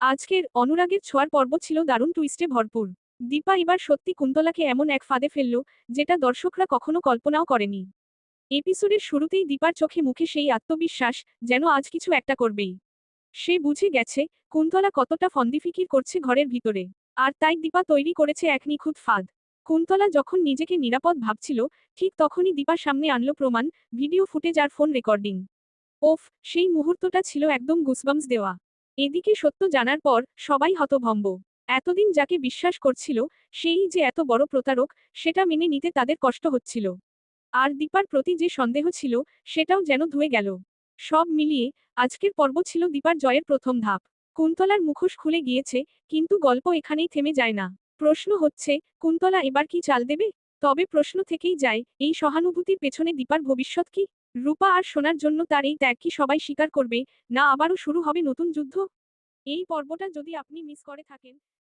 আজকের অনুরাগের ছোঁয়ার পর্ব ছিল দারুণ টুইস্টে ভরপুর। দীপা এবার সত্যি কুন্তলাকে এমন এক ফাঁদে ফেলল, যেটা দর্শকরা কখনো কল্পনাও করেনি। এপিসোডের শুরুতেই দীপার চোখে মুখে সেই আত্মবিশ্বাস, যেন আজ কিছু একটা করবেই। সে বুঝে গেছে, কুন্তলা কতটা ফন্দিফিকির করছে ঘরের ভিতরে। আর তাই দীপা তৈরি করেছে এক নিখুঁত ফাঁদ। কুন্তলা যখন নিজেকে নিরাপদ ভাবছিল, ঠিক তখনই দীপার সামনে আনলো প্রমাণ, ভিডিও ফুটেজ আর ফোন রেকর্ডিং। ওফ, সেই মুহূর্তটা ছিল একদম গুসবামস দেওয়া। এদিকে সত্য জানার পর সবাই হতভম্ব। এতদিন যাকে বিশ্বাস করছিল, সেই যে এত বড় প্রতারক, সেটা মেনে নিতে তাদের কষ্ট হচ্ছিল। আর দীপার প্রতি যে সন্দেহ ছিল, সেটাও যেন ধুয়ে গেল। সব মিলিয়ে আজকের পর্ব ছিল দীপার জয়ের প্রথম ধাপ। কুন্তলার মুখোশ খুলে গিয়েছে, কিন্তু গল্প এখানেই থেমে যায় না। প্রশ্ন হচ্ছে, কুন্তলা এবার কি চাল দেবে? তবে প্রশ্ন থেকেই যায়, এই সহানুভূতির পেছনে দীপার ভবিষ্যৎ কি? রূপা আর সোনার জন্য তার এই ত্যাগ কি সবাই স্বীকার করবে? না, আবারও শুরু হবে নতুন যুদ্ধ? এই পর্বটা যদি আপনি মিস করে থাকেন